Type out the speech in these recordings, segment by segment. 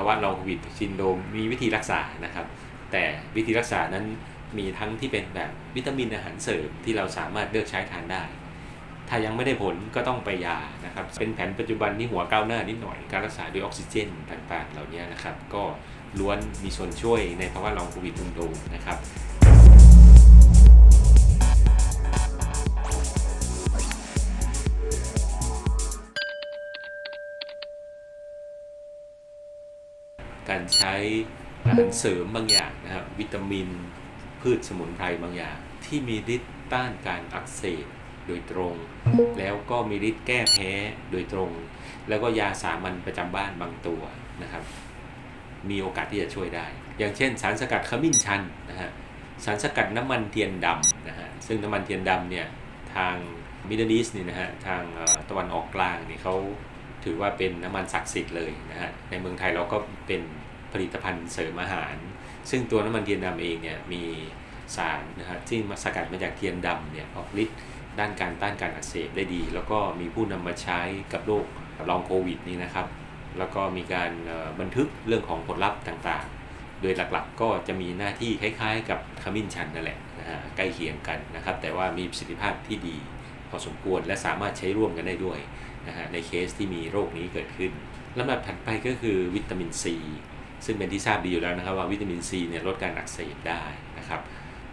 าวะลองโควิดซินโดรมมีวิธีรักษานะครับ แต่วิธีรักษานั้นมีทั้งที่เป็นแบบวิตามินอาหารเสริมที่เราสามารถเลือกใช้ทานได้ ถ้ายังไม่ได้ผลก็ต้องไปยานะครับ เป็นแผนปัจจุบันที่หัวก้าวหน้านิดหน่อย การรักษาด้วยออกซิเจนต่างๆ เหล่านี้นะครับ ก็ล้วนมีส่วนช่วยในภาวะลองโควิดซินโดรมนะครับ การใช้อาหารเสริมบางอย่างนะครับวิตามิน พืชสมุนไพรบางอย่าง ที่มีฤทธิ์ต้านการอักเสบโดยตรง แล้วก็มีฤทธิ์แก้แพ้โดยตรง แล้วก็ยาสามัญประจำบ้านบางตัวนะครับ มีโอกาสที่จะช่วยได้ อย่างเช่น สารสกัดขมิ้นชันนะฮะสารสกัดน้ำมันเทียนดำนะฮะซึ่งน้ำมันเทียนดำเนี่ยทางมิดเดิลอีสนี่นะฮะทางเอ่อตะวันออกกลางเนี่ยเขา ถือว่าเป็นน้ำมันศักดิ์สิทธิ์เลยนะฮะในเมืองไทยเราก็เป็นผลิตภัณฑ์เสริมอาหาร ซึ่งตัวน้ำมันเทียนดำเองเนี่ยมีสารนะฮะที่มาสกัดมาจากเทียนดำเนี่ยออกฤทธิ์ด้านการต้านการอักเสบได้ดี แล้วก็มีผู้นำมาใช้กับโรคลองโควิดนี่นะครับ แล้วก็มีการบันทึกเรื่องของผลลัพธ์ต่างๆ โดยหลักๆก็จะมีหน้าที่คล้ายๆ กับขมิ้นชันนั่นแหละนะฮะใกล้เคียงกันนะครับ แต่ว่ามีประสิทธิภาพที่ดีพอสมควรและสามารถใช้ร่วมกันได้ด้วยนะฮะในเคสที่มีโรคนี้เกิดขึ้นลำดับถัดไปก็คือวิตามินซีซึ่งเป็นที่ทราบดีอยู่แล้วนะครับว่าวิตามินซีเนี่ยลดการอักเสบได้นะครับ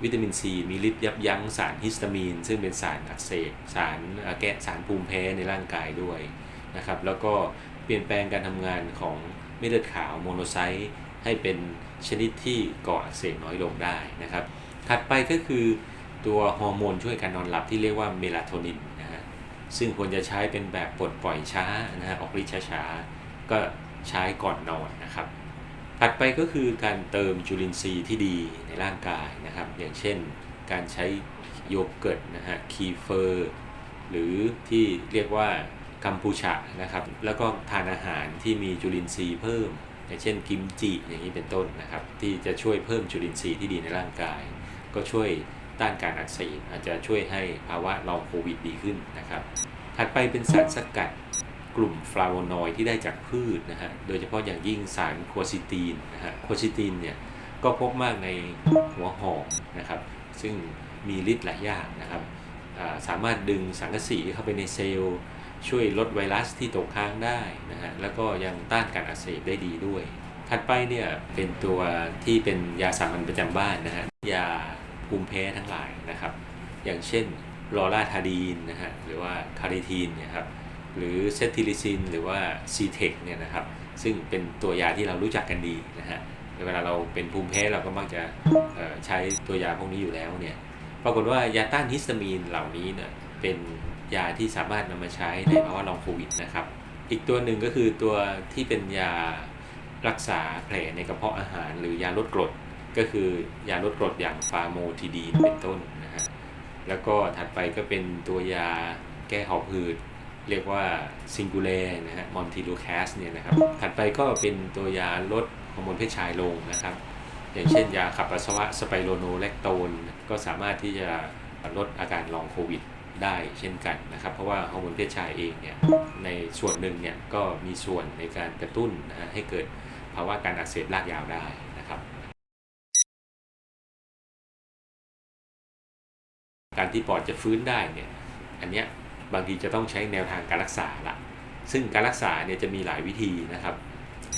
วิตามินซีมีฤทธิ์ยับยั้งสารฮิสตามีน ซึ่งเป็นสารอักเสบสารแก้สารภูมิแพ้ในร่างกายด้วยนะครับแล้วก็เปลี่ยนแปลงการทำงานของเม็ดเลือดขาวโมโนไซต์ให้เป็นชนิดที่ก่ออักเสบน้อยลงได้นะครับถัดไปก็คือตัวฮอร์โมนช่วยการนอนหลับที่เรียกว่าเมลาโทนิน ซึ่งควรจะใช้เป็นแบบปลดปล่อยช้านะฮะออกฤทธิ์ช้าๆก็ใช้ก่อนนอนนะครับถัดไปก็คือการเติมจุลินทรีย์ที่ดีในร่างกายนะครับ อย่างเช่นการใช้โยเกิร์ตนะฮะคีเฟอร์หรือที่เรียกว่ากัมพูชานะครับ แล้วก็ทานอาหารที่มีจุลินทรีย์เพิ่ม อย่างเช่นกิมจิอย่างนี้เป็นต้นนะครับ ที่จะช่วยเพิ่มจุลินทรีย์ที่ดีในร่างกาย ก็ช่วย ต้านการอักเสบอาจจะช่วยให้ภาวะลองโควิดดีขึ้นนะครับ ถัดไปเป็นสารสกัดกลุ่มฟลาโวนอยด์ที่ได้จากพืชนะฮะ โดยเฉพาะอย่างยิ่งสารโคซิตีนนะฮะ โคซิตีนเนี่ยก็พบมากในหัวหอมนะครับ ซึ่งมีฤทธิ์หลายอย่างนะครับ สามารถดึงสังกะสีเข้าไปในเซลล์ช่วยลดไวรัสที่ตกค้างได้นะฮะ แล้วก็ยังต้านการอักเสบได้ดีด้วย ถัดไปเนี่ยเป็นตัวที่เป็นยาสามัญประจำบ้านนะฮะ ยา ภูมิแพ้ทั้งหลายนะครับ อย่างเช่นลอราทาดีนนะฮะหรือว่าคาริทีนนี่ยครับหรือเซติลิซินหรือว่าซีเทคเนี่ยนะครับซึ่งเป็นตัวยาที่เรารู้จักกันดีนะฮะเวลาเราเป็นภูมิแพ้เราก็มักจะใช้ตัวยาพวกนี้อยู่แล้วเนี่ยปรากฏว่ายาต้านฮิสตามีนเหล่านี้เนี่ยเป็นยาที่สามารถนำมาใช้ในภาวะลองโควิดนะครับอีกตัวหนึ่งก็คือตัวที่เป็นยารักษาแผลในกระเพาะอาหาร หรือยาลดกรด ก็คือยาลดกรดอย่างฟาโมทิดีนเป็นต้นนะฮะแล้วก็ถัดไปก็เป็นตัวยาแก้หอบหืด เรียกว่าซิงคูเลนะฮะมอนติลูแคสเนี่ยนะครับถัดไปก็เป็นตัวยาลดฮอร์โมนเพศชายลงนะครับ อย่างเช่นยาขับปัสสาวะสไปโรโนแลคโตนก็สามารถที่จะลดอาการลองโควิดได้เช่นกันนะครับ เพราะว่าฮอร์โมนเพศชายเองเนี่ยในส่วนหนึ่งเนี่ยก็มีส่วนในการกระตุ้นนะให้เกิดภาวะการอักเสบรากยาวได้ การที่ปอดจะฟื้นได้เนี่ยอันเนี้ยบางทีจะต้องใช้แนวทางการรักษาละซึ่งการรักษาเนี่ยจะมีหลายวิธีนะครับ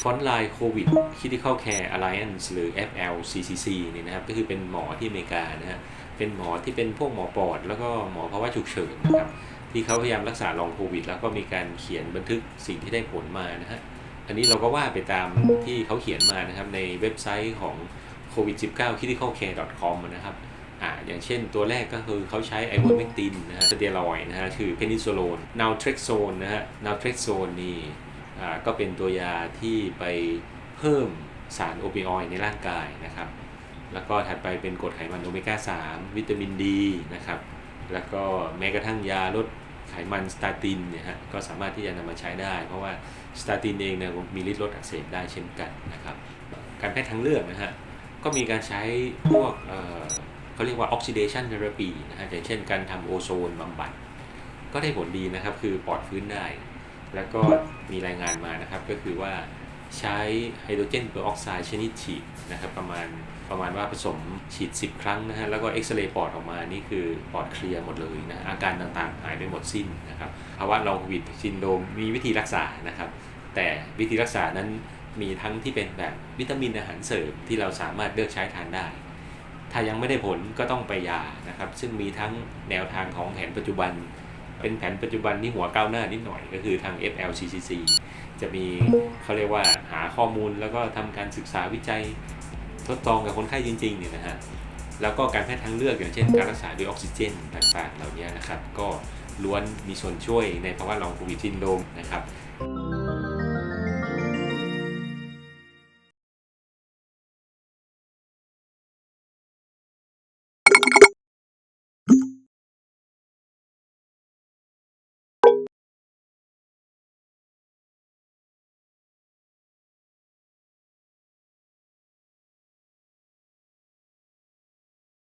Frontline COVID Critical Care Alliance หรือ FLCCC เนี่ยนะครับก็คือเป็นหมอที่อเมริกานะฮะเป็นหมอที่เป็นพวกหมอปอด แล้วก็หมอภาวะฉุกเฉินนะครับที่เขาพยายามรักษาลองโควิด แล้วก็มีการเขียนบันทึกสิ่งที่ได้ผลมานะฮะอันนี้เราก็ว่าไปตามที่เขาเขียนมานะครับในเว็บไซต์ของ covid19 criticalcare.com นะครับ อ่าอย่างเช่นตัวแรกก็คือเขาใช้ไอโวเมกตินนะฮะสเตียรอยด์นะฮะคือเพนิซิลโลนนาเทรกโซนนะฮะนาเทรกโซนนี่อ่าก็เป็นตัวยาที่ไปเพิ่มสารโอปิออยด์ในร่างกายนะครับ แล้วก็ถัดไปเป็นกรดไขมันโอเมก้า 3 วิตามินดีนะครับ แล้วก็แม้กระทั่งยาลดไขมันสตาตินเนี่ยฮะก็สามารถที่จะนำมาใช้ได้ เพราะว่าสตาตินเองเนี่ยมีฤทธิ์ลดอักเสบได้เช่นกันนะครับ การแพทย์ทางเลือกนะฮะก็มีการใช้พวก เขาเรียกว่า oxidation therapy นะฮะอย่างเช่นการทำโอโซนบำบัด ก็ได้ผลดีนะครับ คือปอดฟื้นได้ แล้วก็มีรายงานมานะครับ ก็คือว่าใช้ไฮโดรเจนเปอร์ออกไซด์ชนิดฉีดนะครับประมาณประมาณว่าผสมฉีด 10 ครั้งนะฮะ แล้วก็เอ็กซเรย์ปอดออกมา นี่คือปอดเคลียร์หมดเลยนะ อาการต่างๆ หายไปหมดสิ้นนะครับภาวะลองโควิดซินโดมมีวิธีรักษานะครับ แต่วิธีรักษานั้นมีทั้งที่เป็นแบบวิตามินอาหารเสริมที่เราสามารถเลือกใช้ทานได้ ถ้ายังไม่ได้ผลก็ต้องไปยานะครับ ซึ่งมีทั้งแนวทางของแผนปัจจุบัน เป็นแผนปัจจุบันที่หัวก้าวหน้านิดหน่อยก็คือทาง FLCCC จะมีเขาเรียกว่าหาข้อมูลแล้วก็ทำการศึกษาวิจัยทดลองกับคนไข้จริงๆเนี่ยนะฮะแล้วก็การแพทย์ทางเลือกอย่างเช่น การรักษาด้วยออกซิเจนต่างๆ เหล่านี้นะครับ ก็ล้วนมีส่วนช่วยในภาวะลองโควิดซินโดมนะครับ